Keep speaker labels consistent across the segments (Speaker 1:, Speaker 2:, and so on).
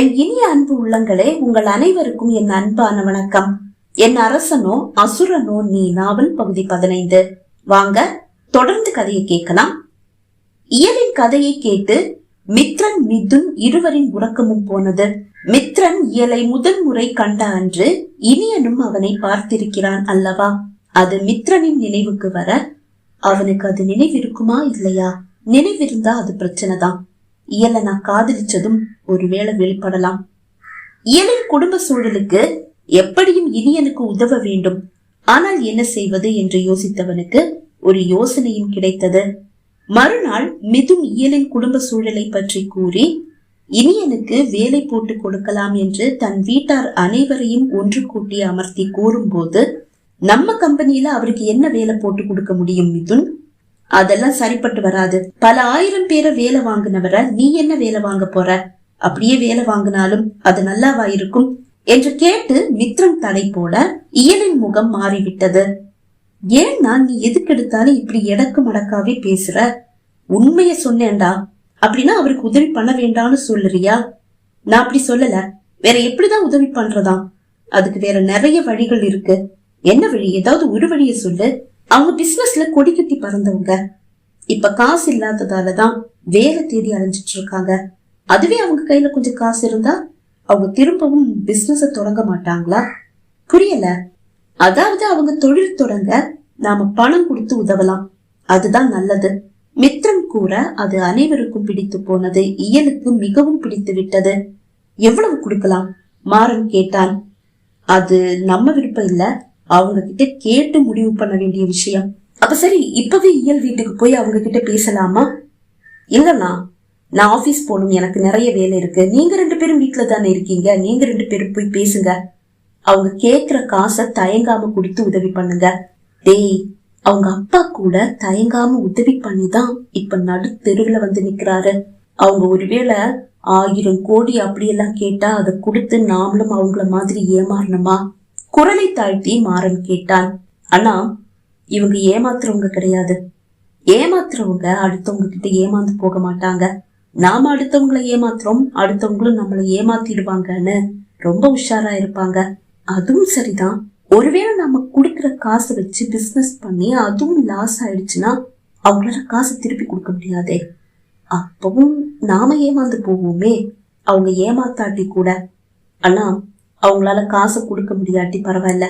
Speaker 1: என் இனிய அன்பு உள்ளங்களே உங்கள் அனைவருக்கும் என் அன்பான வணக்கம். என் அரசனோ அசுரனோ நீ நாவல் பகுதி பதினைந்து. வாங்க தொடர்ந்து கதையை கேட்கலாம். இயலின் கதையை கேட்டு மித்ரன் மிதுன் இருவரின் உறக்கமும் போனது. மித்ரன் இயலை முதல் முறை கண்ட அன்று இனியனும் அவனை பார்த்திருக்கிறான் அல்லவா? அது மித்ரனின் நினைவுக்கு வர அவனுக்கு அது நினைவிருக்குமா இல்லையா? நினைவிருந்தா அது பிரச்சனைதான். இயல நான் காதலிச்சதும் ஒருவேளை வெளிப்படலாம். இயலின் குடும்ப சூழலுக்கு எப்படியும் இனியனுக்கு உதவ வேண்டும். ஆனால் என்ன செய்வது என்று யோசித்தவனுக்கு ஒரு யோசனையும் கிடைத்தது. மறுநாள் மிதுன் இயலின் குடும்ப சூழலை பற்றி கூறி இனியனுக்கு வேலை போட்டு கொடுக்கலாம் என்று தன் வீட்டார் அனைவரையும் ஒன்று கூட்டி அமர்த்தி கூறும்போது நம்ம கம்பெனியில அவருக்கு என்ன வேலை போட்டு கொடுக்க முடியும் மிதுன்? அதெல்லாம் சரிப்பட்டு வராது. பல ஆயிரம் பேரை வேலை வாங்கினவரை நீ என்ன வேலை வாங்க போற? அப்படியே வேலை வாங்கினாலும் அது நல்லாவா இருக்கும்? என்று கேட்டு மித்ரன் தடை போல இயலின் முகம் மாறிவிட்டது. ஏன்னா நீ எதுக்கு எடுத்தாலும் இப்படி எடக்கு மடக்காவே பேசுற? உண்மைய சொன்னேன்டா. அப்படின்னா அவருக்கு உதவி பண்ண வேண்டாம்னு சொல்லுறியா? நான் அப்படி சொல்லல. வேற எப்படிதான் உதவி பண்றதாம்? அதுக்கு வேற நிறைய வழிகள் இருக்கு. என்ன வழி? ஏதாவது ஒரு வழிய சொல்லு. அவங்க பிசினஸ்ல கொடி கட்டி பறந்தவங்க. இப்ப காசு இல்லாததாலதான் வேலை தேடி அலைஞ்சிட்டு இருக்காங்க. அதுவே அவங்க கையில கொஞ்சம் காசு இருந்தா அவங்க திரும்பவும் பிசினஸ தொடங்க மாட்டாங்களா? புரியல. அதாவது அவங்க தொழில் தொடங்க நாம பணம் கொடுத்து உதவலாம். அதுதான் நல்லது. மித்திரம் கூற அது அனைவருக்கும் பிடித்து போனது இயலுக்கு மிகவும் பிடித்து விட்டது. எவ்வளவு கொடுக்கலாம்? மாறன் கேட்டான். அது நம்ம விருப்பம் இல்ல. அவங்க கிட்ட கேட்டு முடிவு பண்ண வேண்டிய விஷயம். அப்ப சரி இப்பவே இயல் வீட்டுக்கு போய் அவங்க கிட்ட பேசலாமா? இல்லண்ணா நான் ஆபீஸ் போகணும் எனக்கு நிறைய வேலை இருக்கு. நீங்க ரெண்டு பேரும் வீட்டுல தானே இருக்கீங்க. நீங்க ரெண்டு பேரும் போய் பேசுங்க. அவங்க கேக்குற காசை தயங்காம கொடுத்து உதவி பண்ணுங்க. டேய் அவங்க அப்பா கூட தயங்காம உதவி பண்ணிதான் இப்ப நடு தெருவுல வந்து நிக்கிறாரு. அவங்க ஒருவேளை ஆயிரம் கோடி அப்படியெல்லாம் கேட்டா அதை கொடுத்து நாமளும் அவங்கள மாதிரி ஏமாறணுமா? குரலை தாழ்த்தி மாறன் கேட்டான். அண்ணா இவங்க ஏமாத்துறவங்க கிடையாது. ஏமாத்துறவங்க அடுத்தவங்க கிட்ட ஏமாந்து போக மாட்டாங்க. நாம அடுத்தவங்களை ஏமாத்துறோம் அடுத்தவங்களும் நம்மளை ஏமாத்திடுவாங்கன்னு ரொம்ப உஷாரா இருப்பாங்க. அதுவும் சரிதான். ஒருவேளை நம்ம குடுக்கிற காசை வச்சு பிசினஸ் பண்ணி அதுவும் லாஸ் ஆயிடுச்சுன்னா அவங்களால காசு திருப்பி கொடுக்க முடியாதே. அப்பவும் நாம ஏமாந்து போவோமே. அவங்க ஏமாத்தாட்டி கூட. ஆனா அவங்களால காசு கொடுக்க முடியாட்டி பரவாயில்ல.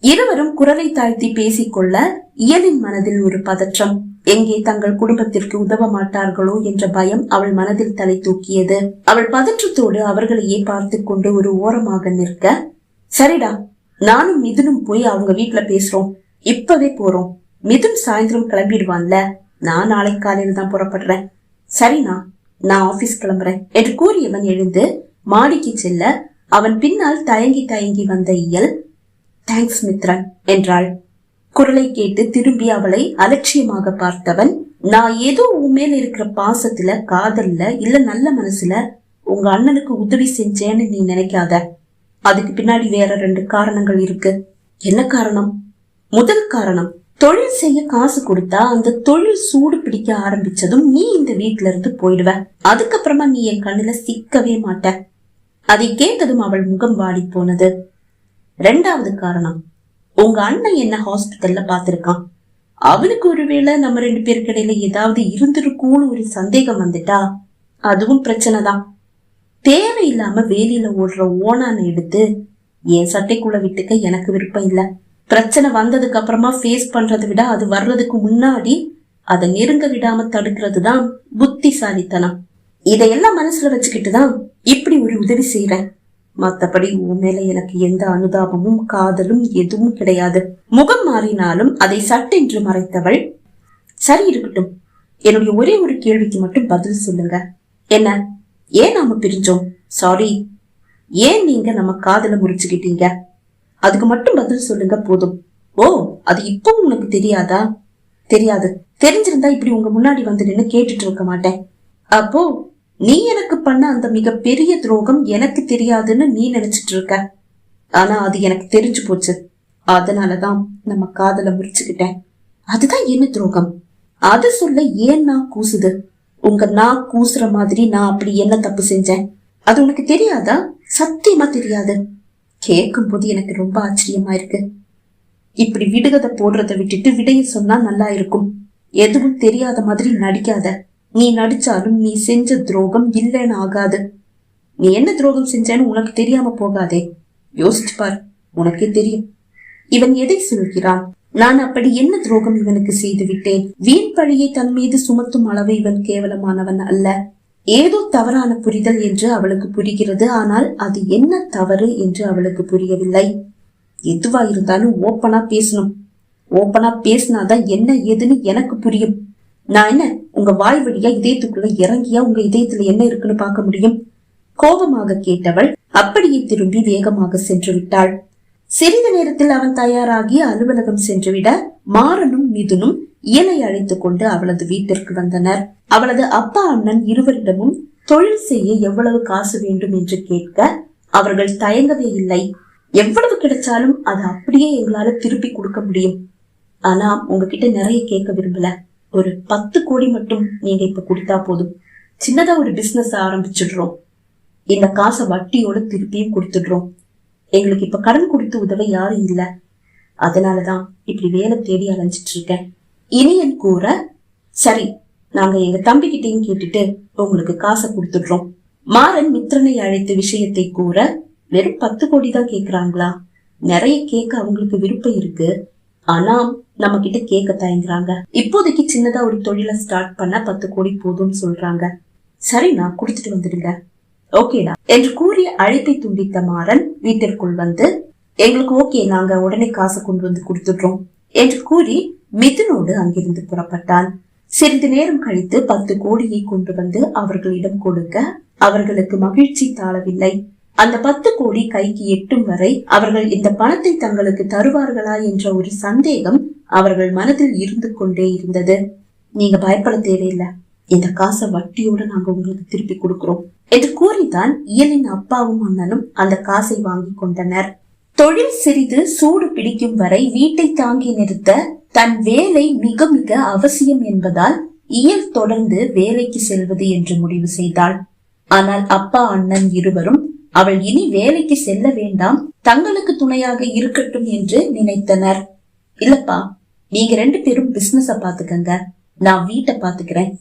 Speaker 1: இருவரும் குரலை தாழ்த்தி பேசிக்கொள்ள இயலின் மனதில் ஒரு பதற்றம். எங்கே தங்கள் குடும்பத்திற்கு உதவ மாட்டார்களோ என்ற பயம் அவள் மனதில் தலை தூக்கியது. அவள் பதற்றத்தோடு அவர்களையே பார்த்து கொண்டு ஒரு ஓரமாக நிற்க சரிடா நானும் மிதுனும் போய் அவங்க வீட்டுல பேசுறோம். இப்பவே போறோம். மிதுன் சாயந்தரம் கிளம்பிடுவான்ல. நான் நாளை காலையில் தான் புறப்படுறேன். சரிண்ணா நான் ஆபீஸ் கிளம்புறேன் என்று கூறியவன் எழுந்து மாடிக்கு செல்ல அவன் பின்னால் தயங்கி தயங்கி வந்த இயல் தேங்க்ஸ் மித்ரன் என்றாள். குரலை கேட்டு திரும்பி அவளை அலட்சியமாக பார்த்தவன் நான் ஏதோ உன் மேல இருக்கிற பாசத்துல காதல்ல இல்ல நல்ல மனசுல உங்க அண்ணனுக்கு உதவி செஞ்சேன்னு நீ நினைக்காத. அதுக்கு பின்னாடி வேற ரெண்டு காரணங்கள் இருக்கு. என்ன காரணம்? முதல் காரணம் தொழில் செய்ய காசு கொடுத்தா அந்த தொழில் சூடு பிடிக்க ஆரம்பிச்சதும் நீ இந்த வீட்ல இருந்து போயிடுவ. அதுக்கப்புறமா நீ என் கண்ணுல சிக்கவே மாட்ட. அதை கேட்டதும் அவள் முகம் வாடி போனது. ரெண்டாவது காரணம் உங்க அண்ணன் என்ன ஹாஸ்பிட்டல்ல பாத்திருக்கான் அவனுக்கு ஒருவேளை நம்ம ரெண்டு பேருக்கிடையில ஏதாவது இருந்திருக்கும்னு ஒரு சந்தேகம் வந்துட்டா அதுவும் பிரச்சனை தான். தேவையில்லாம வேலியில ஓடுற ஓனான எடுத்து என் சட்டைக்குள்ள விட்டுக்க எனக்கு விருப்பம் இல்ல. பிரச்சனை வந்ததுக்கு அப்புறமா ஃபேஸ் பண்றதை விட அது வர்றதுக்கு முன்னாடி அதை நெருங்க விடாம தடுக்கிறது தான் புத்திசாலித்தனம். இதையெல்லாம் மனசுல வச்சுக்கிட்டு தான் இப்படி ஒரு உதவி செய்யறேன் மத்தபடி உன் மேல எனக்கு எந்த அனுதாபமும் காதலும் எதுவும் கிடையாது. முகம் மாறினாலும் அதை சட்டென்று மறைத்தவள். சரி இருக்கட்டும். என்னுடைய ஒரே ஒரு கேள்விக்கு மட்டும் பதில் சொல்லுங்க. என்ன? ஏன் நாம பிரிஞ்சோம்? சாரி ஏன் நீங்க நம்ம காதல முறிச்சுக்கிட்டீங்க? அதுக்கு மட்டும் பதில் சொல்லுங்க போதும். ஓ அது இப்போ உனக்கு தெரியாதா? தெரியாது. தெரிஞ்சிருந்தா இப்படி உங்க முன்னாடி வந்து நின்னு கேட்டுட்டு இருக்க மாட்டேன். அப்போ நீ எனக்கு பண்ண அந்த மிக பெரிய துரோகம் எனக்கு தெரியாதுன்னு நீ நினைச்சிட்டு இருக்க. ஆனா அது எனக்கு தெரிஞ்சு போச்சு. அதனாலதான் நம்ம காதல முறிச்சுக்கிட்டேன். அதுதான் என்ன துரோகம்? அது சொல்ல ஏன் நான் கூசுது? உங்க நான் கூசுற மாதிரி நான் அப்படி என்ன தப்பு செஞ்சேன்? அது உனக்கு தெரியாதா? சத்தியமா தெரியாது. கேட்கும் போது எனக்கு ரொம்ப ஆச்சரியமா இருக்கு. இப்படி விடுகதை போடுறத விட்டுட்டு விடைய சொன்னா நல்லா இருக்கும். எதுவும் தெரியாத மாதிரி நடிக்காத. நீ நடிச்சாலும் நீ செஞ்ச துரோகம் இல்லைன்னு ஆகாது நீ என்ன துரோகம் செஞ்சேன்னு உனக்கு தெரியாம போகாதே. யோசிச்சு பார் உனக்கே தெரியும். இவன் எதை சொல்கிறான் நான் அப்படி என்ன துரோகம் இவனுக்கு செய்து விட்டேன்? வீண் பழியை தன் மீது சுமத்தும் அளவு இவன் கேவலமானவன் அல்ல. ஏதோ தவறான புரிதல் என்று அவளுக்கு புரிகிறது. ஆனால் அது என்ன தவறு என்று அவளுக்கு புரியவில்லை. எதுவா இருந்தாலும் ஓப்பனா பேசணும். ஓப்பனா பேசினாதான் என்ன ஏதுன்னு எனக்கு புரியும். நான் என்ன உங்க வாய் வழியா இதயத்துக்குள்ள இறங்கியா உங்க இதயத்துல என்ன இருக்குன்னு பார்க்க முடியும்? கோபமாக கேட்டவள் அப்படியே திரும்பி வேகமாக சென்று விட்டாள். சிறிது நேரத்தில் அவன் தயாராகி அலுவலகம் சென்றுவிட மாறனும் மிதுனும் இயலை அழைத்துக் கொண்டு அவளது வீட்டிற்கு வந்தனர். அவளது அப்பா அண்ணன் இருவரிடமும் தொழில் செய்ய எவ்வளவு காசு வேண்டும் என்று கேட்க அவர்கள் தயங்கவே இல்லை. எவ்வளவு கிடைச்சாலும் அது அப்படியே எங்களால திருப்பி கொடுக்க முடியும். ஆனா உங்ககிட்ட நிறைய கேட்க விரும்பல. ஒரு பத்து கோடி மட்டும் நீங்க இப்ப கொடுத்தா போதும். சின்னதா ஒரு பிசினஸ் ஆரம்பிச்சிடுறோம். இந்த காசை வட்டியோட திருப்பியும் கொடுத்துடுறோம். எங்களுக்கு இப்ப கடன் கொடுத்து உதவ யாரும் இல்ல. அதனாலதான் இப்படி வேலை தேடி அலைஞ்சிட்டு இருக்கேன் இனியன் கூற சரி நாங்க எங்க தம்பி கிட்டையும் கேட்டுட்டு உங்களுக்கு காசை கொடுத்துடுறோம். மாறன் மித்ரனை அழைத்து விஷயத்தை கூற வெறும் பத்து கோடி தான் கேக்குறாங்களா? நிறைய கேட்க அவங்களுக்கு விருப்பம் இருக்கு. ஆனா நம்ம கிட்ட கேட்க தயங்குறாங்க. இப்போதைக்கு சின்னதா ஒரு தொழிலை ஸ்டார்ட் பண்ண பத்து கோடி போதும்னு சொல்றாங்க. சரி நான் கொடுத்துட்டு வந்துடுங்க. ஓகேடா என்று கூறி அழைப்பை துண்டித்த மாறன் வீட்டிற்குள் வந்து எங்களுக்கு ஓகே நாங்க உடனே காசை கொண்டு வந்து கொடுத்துடுறோம் என்று கூறி மிதுனோடு அங்கிருந்து புறப்பட்டான். சிறிது நேரம் கழித்து பத்து கோடியை கொண்டு வந்து அவர்களிடம் கொடுக்க அவர்களுக்கு மகிழ்ச்சி தாழவில்லை. அந்த பத்து கோடி கைக்கு எட்டும் வரை அவர்கள் இந்த பணத்தை தங்களுக்கு தருவார்களா என்ற ஒரு சந்தேகம் அவர்கள் மனதில் இருந்து கொண்டே இருந்தது. நீங்க பயப்பட தேவையில்லை. இந்த காசை வட்டியோட நாங்க உங்களுக்கு திருப்பி கொடுக்கிறோம். என்று கூறிதான் இயலின் அப்பாவும் அண்ணனும் அந்த காசை வாங்கி கொண்டனர். தொழில் சிறிது சூடு பிடிக்கும் வரை வீட்டை தாங்கி நிறுத்த தன் வேலை மிக மிக அவசியம் என்பதால் இயல் தொடர்ந்து வேலைக்கு செல்வது என்று முடிவு செய்தாள். ஆனால் அப்பா அண்ணன் இருவரும் அவள் இனி வேலைக்கு செல்ல வேண்டாம் தங்களுக்கு துணையாக இருக்கட்டும் என்று நினைத்தனர். இல்லப்பா நீங்க ரெண்டு பேரும் பிசினஸ பாத்துக்கங்க நான் வீட்டை பாத்துக்கிறேன்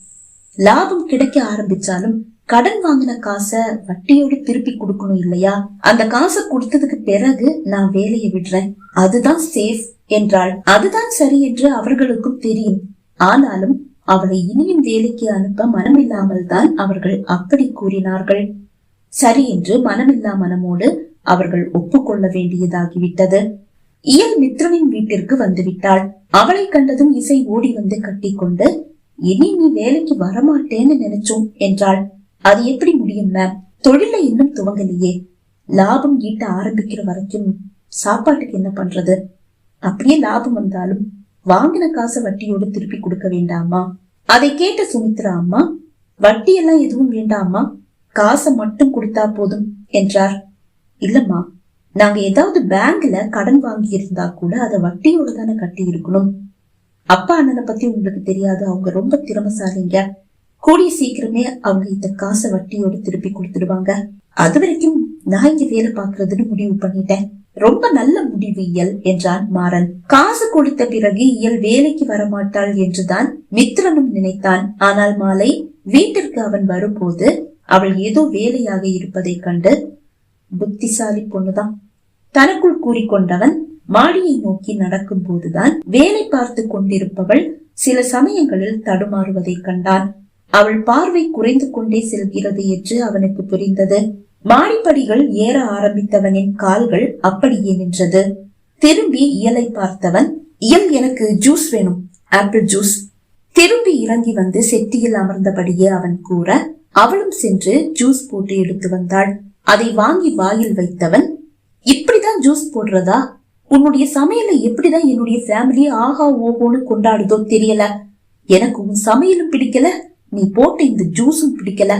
Speaker 1: லாபம் கிடைக்க ஆரம்பிச்சாலும் கடன் வாங்கின காசை வட்டியோடு திருப்பி கொடுக்கணும் இல்லையா? அந்த காசை கொடுத்ததுக்கு பிறகு நான் வேலையை விடுறேன். அதுதான் சேஃப் என்றாள். அதுதான் சரி என்று அவர்களுக்கும் தெரியும். ஆனாலும் அவளை இனியும் வேலைக்கு அனுப்ப மனமில்லாமல் தான் அவர்கள் அப்படி கூறினார்கள். சரி என்று மனமில்லா மனமோடு அவர்கள் ஒப்புக்கொள்ள வேண்டியதாகிவிட்டது. இயல் மித்ரனின் வீட்டிற்கு வந்துவிட்டாள். அவளை கண்டதும் இசை ஓடி வந்து கட்டிக்கொண்டு இனி நீ வேலைக்கு வரமாட்டேன்னு நினைச்சோம் என்றாள். அது எப்படி முடியும் மேம் தொழில இன்னும் துவங்கலையே. லாபம் ஈட்ட ஆரம்பிக்கிற வரைக்கும் சாப்பாட்டுக்கு என்ன பண்றது? அப்படியே லாபம் வந்தாலும் வாங்கின காசை வட்டியோடு திருப்பி கொடுக்க வேண்டாமா? அதை கேட்ட சுமித்ரா அம்மா வட்டி எல்லாம் எதுவும் வேண்டாமா காசை மட்டும் கொடுத்தா போதும் என்றார். இல்லம்மா நாங்க ஏதாவது பேங்க்ல கடன் வாங்கி இருந்தா கூட அதை வட்டியோட தானே கட்டி இருக்கணும் அப்பா அண்ணனை பத்தி உங்களுக்கு தெரியாது அவங்க ரொம்ப திறமசாலிங்க. கூடிய சீக்கிரமே அவங்க இந்த காசை வட்டியோட திருப்பி கொடுத்துடுவாங்க. அது வரைக்கும் நான் இங்க வேலை பாக்குறதுன்னு முடிவு பண்ணிட்டேன். ரொம்ப நல்ல முடிவு இயல் என்றான் மாறன். காசு கொடுத்த பிறகு இயல் வேலைக்கு வரமாட்டாள் என்றுதான் மித்ரனும் நினைத்தான். ஆனால் மாலை வீட்டிற்கு அவன் வரும்போது அவள் ஏதோ வேலையாக இருப்பதை கண்டு புத்திசாலி பொண்ணுதான். தனக்குள் கூறிக்கொண்டவன் மாடியை நோக்கி நடக்கும் போதுதான் வேலை பார்த்து கொண்டிருப்பவள் சில சமயங்களில் தடுமாறுவதை கண்டான். அவள் பார்வை குறைந்து கொண்டே செல்கிறது என்று அவனுக்கு புரிந்தது. மாடிப்படிகள் ஏற ஆரம்பித்தவனின் கால்கள் அப்படியே நின்றது. திரும்பி இயலை பார்த்தவன் இயல் எனக்கு ஜூஸ் வேணும் ஆப்பிள் ஜூஸ். திரும்பி இறங்கி வந்து செட்டியில் அமர்ந்தபடியே அவன் கூற அவளும் சென்று ஜூஸ் போட்டு எடுத்து வந்தாள். அதை வாங்கி வாயில் வைத்தவன் இப்படிதான் ஜூஸ் போடுறதா? உன்னுடைய சமையலை எப்படிதான் என்னுடைய ஃபேமிலி ஆஹா ஓஹோன்னு கொண்டாடுதோ தெரியல. எனக்கு உன் சமையலும் பிடிக்கல நீ போட்ட இந்த ஜூஸும் பிடிக்கல.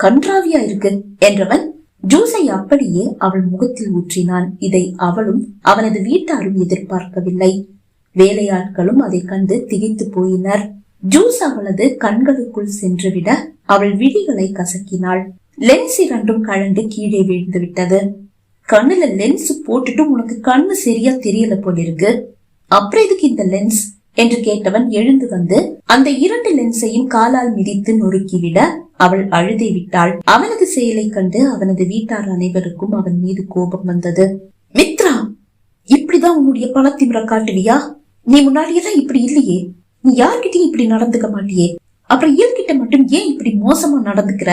Speaker 1: கன்றாவியா இருக்கு? என்றவன் ஜூஸை அப்படியே அவள் முகத்தில் ஊற்றினான். இதை அவளும் அவனது வீட்டாரும் எதிர்பார்க்கவில்லை. வேலையாட்களும் அதை கண்டு திகைத்து போயினர். ஜூஸ் அவளது கண்களுக்குள் சென்றுவிட அவள் விழிகளை கசக்கினாள். லென்ஸ் இரண்டும் கழண்டு கீழே விழுந்து விட்டது கண்ணுல லென்ஸ் போட்டுட்டு உனக்கு கண்ணு சரியா தெரியல போல இருக்கு. அப்புறம் எதுக்கு இந்த லென்ஸ்? என்று கேட்டவன் எழுந்து வந்து அந்த இரண்டு லென்ஸையும் காலால் மிதித்து நொறுக்கிவிட அவள் அழுதை விட்டாள். அவனது செயலை கண்டு அவனது வீட்டார் அனைவருக்கும் அவன் மீது கோபம் வந்தது. மித்ரா இப்படிதான் உன்னுடைய பணத்திமுறை காட்டுவியா? நீ முன்னாடியெல்லாம் இப்படி இல்லையே. நீ யார்கிட்டயும் இப்படி நடந்துக்க மாட்டியே. அப்புறம் இயல்கிட்ட மட்டும் ஏன் இப்படி மோசமா நடந்துக்கிற?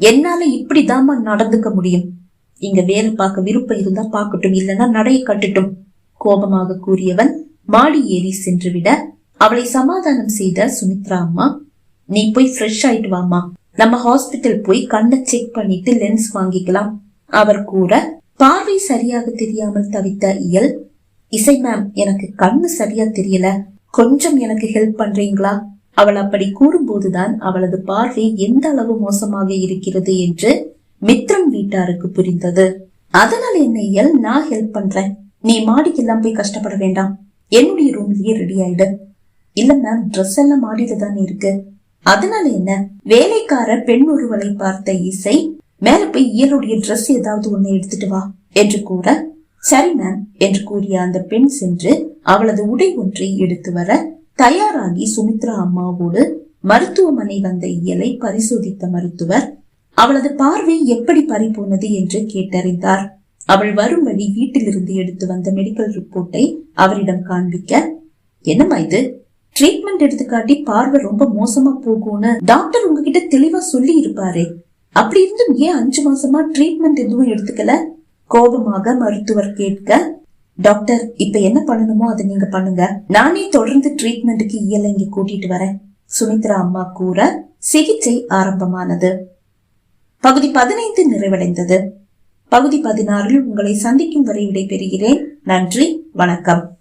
Speaker 1: என்னால இப்படிதாம்மா நடந்துக்க முடியும். இங்க வேலை பார்க்க விருப்பம் இருந்தா பார்க்கட்டும் இல்லைன்னா நடைய கட்டட்டும். கோபமாக கூறியவன் மாடி ஏறி சென்று விட அவளை சமாதானம் செய்த சுமித்ரா அம்மா நீ போய் ஃப்ரெஷ் ஆயிட்டு வாமா நம்ம ஹாஸ்பிட்டல் போய் கண்ணை செக் பண்ணிட்டு லென்ஸ் வாங்கிக்கலாம். அவர் கூட பார்வை சரியாக தெரியாமல் தவித்த இயல். இசை மேம் எனக்கு கண்ணு சரியா தெரியல. கொஞ்சம் எனக்கு ஹெல்ப் பண்றீங்களா? அவள் அப்படி கூறும்போதுதான் அவளது பார்வை எந்த அளவு மோசமாக இருக்கிறது என்று மித்ரம் வீட்டாருக்கு புரிந்தது. அதனால என்ன எல் நான் ஹெல்ப் பண்றேன். நீ மாடிக்கெல்லாம் போய் கஷ்டப்பட வேண்டாம். என்னுடைய ரூம்லயே ரெடி ஆயிடு. இல்ல மேம் ட்ரெஸ் எல்லாம் மாடியில தானே இருக்கு. அதனால என்ன? வேலைக்கார பெண் ஒருவளை பார்த்த இசை மேல போய் இயலுடைய ட்ரெஸ் ஏதாவது ஒண்ணு எடுத்துட்டு வா என்று கூற சரி மேம் என்று கூறிய அந்த பெண் சென்று அவளது உடை ஒன்றை எடுத்து வர தயாராகி சுமித்ரா அம்மாவோடு மருத்துவமனை வந்த இயலை பரிசோதித்த மருத்துவர் அவளது பார்வை எப்படி பறிபோனது? என்று கேட்டறிந்தார். அவள் வரும் வழி வீட்டிலிருந்து எடுத்து வந்த மெடிக்கல் ரிப்போர்ட்டை அவரிடம் காண்பிக்க என்னம்மா இது? ட்ரீட்மெண்ட் எடுத்துக்காட்டி பார்வை ரொம்ப மோசமா போகும்னு டாக்டர் உங்ககிட்ட தெளிவா சொல்லி இருப்பாரு அப்படி இருந்தும் ஏன் அஞ்சு மாசமா ட்ரீட்மெண்ட் எதுவும் எடுத்துக்கல? கோபமாக மருத்துவர் கேட்க டாக்டர் இப்ப என்ன பண்ணணுமோ அதை நீங்க பண்ணுங்க. நானே தொடர்ந்து ட்ரீட்மெண்ட்டுக்கு இயல இங்க கூட்டிட்டு வரேன். சுமித்ரா அம்மா கூற சிகிச்சை ஆரம்பமானது. பகுதி பதினைந்து நிறைவடைந்தது. பகுதி பதினாறில் உங்களை சந்திக்கும் வரை விடைபெறுகிறேன். நன்றி வணக்கம்.